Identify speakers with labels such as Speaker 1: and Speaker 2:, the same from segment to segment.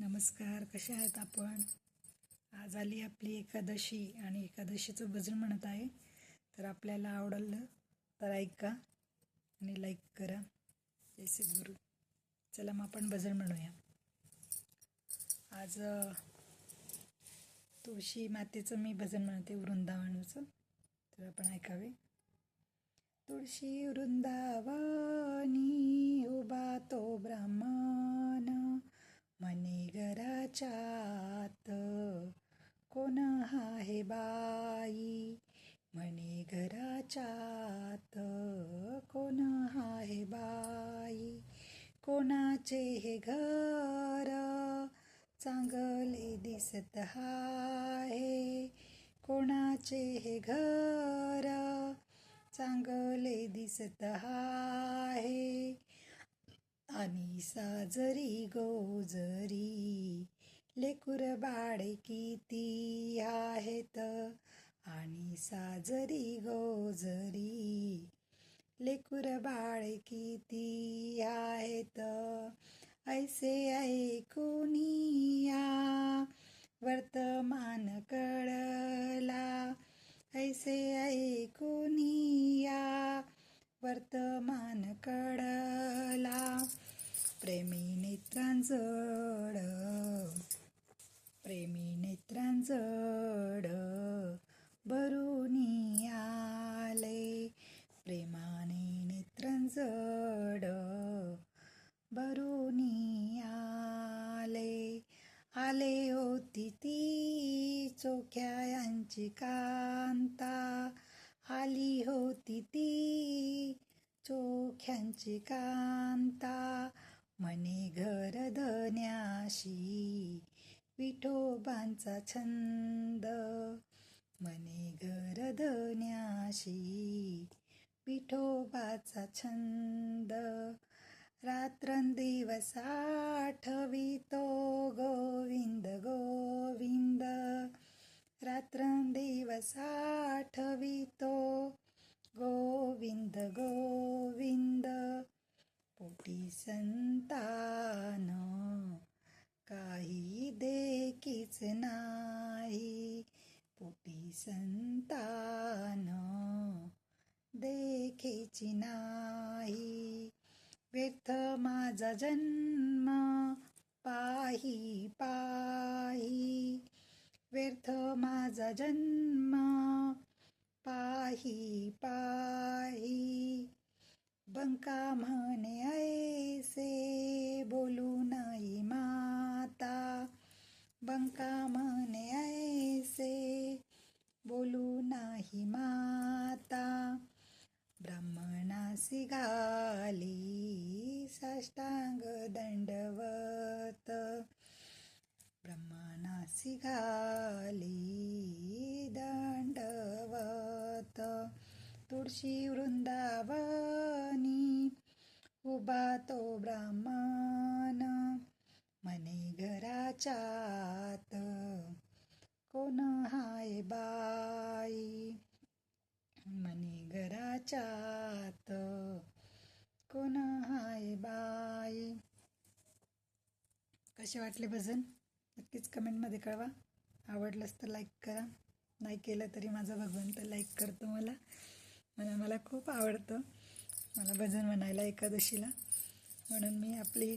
Speaker 1: नमस्कार कसे आहेत आपण? आज आली आपली एकादशी आणि एकादशीचं भजन म्हणत आहे. तर आपल्याला आवडलं तर ऐका आणि लाईक करा. जय सद्गुरू चला मग आपण भजन म्हणूया. आज तुळशी मातेचं मी भजन म्हणते वृंदावनाचं. तर आपण ऐकावे. तुळशी वृंदावानी उभा तो ब्रह्मा मने घराच्या कोण आहे बाई? म्हणे घराच्या कोण आहे बाई? कोणाचे हे घर? चांगले दिसत आहे. कोणाचे हे घर? चांगले दिसत आहे. आम्ही साजरी गोजरी. लेकुर बाळे किती आहेत? आणि साजरी गोजरी. लेकुर बाळे किती आहेत? ऐसे ऐकुनिया वर्तमान कळला. ऐसे ऐकुनिया वर्तमान कळला. प्रेमी नेत्रांजड प्रेमी नेत्रांजड बरुनी आले. प्रेमाने नेत्रांजड बरुनी आले. आले होती ती चोख्यांची कांता. आली होती ती चोख्यांची कांता. मने घर धन्याशी विठोबांचा छंद. मने घर धन्याशी विठोबाचा छंद. रात्रंदिवस आठवितो गोविंद गोविंद. रात्रंदिवस आठवितो गोविंद गोविंद. पोटी संतान काही देखीच नाही. पोटी संतान देखीची नाही. व्यर्थ माझा जन्म. पाही पाही. व्यर्थ माझा जन्म. पाही पाही. बंका म्हणे ऐसे बोलू नाही माता. बंका म्हणे ऐसे बोलू नाही माता. ब्राह्मणासी घाली साष्टांग दंडवत. ब्रह्मणासी घाली दंडवत. तुळशी वृंदावनी उभा तो ब्राह्मण. मने घराच्या आत कोण हाय बाई? मने घराच्या आत कोण हाय बाई? कसे वाटले भजन? नक्कीच कमेंटमध्ये कळवा. आवडलंच तर लाईक करा. नाही केलं तरी माझा भगवंत लाईक करतो मला. मला मला खूप आवडतं. मला भजन म्हणायला एकादशीला. म्हणून मी आपली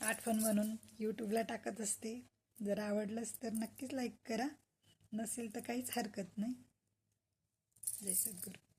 Speaker 1: आठवण म्हणून यूट्यूबला टाकत असते. जर आवडलंच तर नक्कीच लाईक करा. नसेल तर काहीच हरकत नाही. जय सद्गुरू.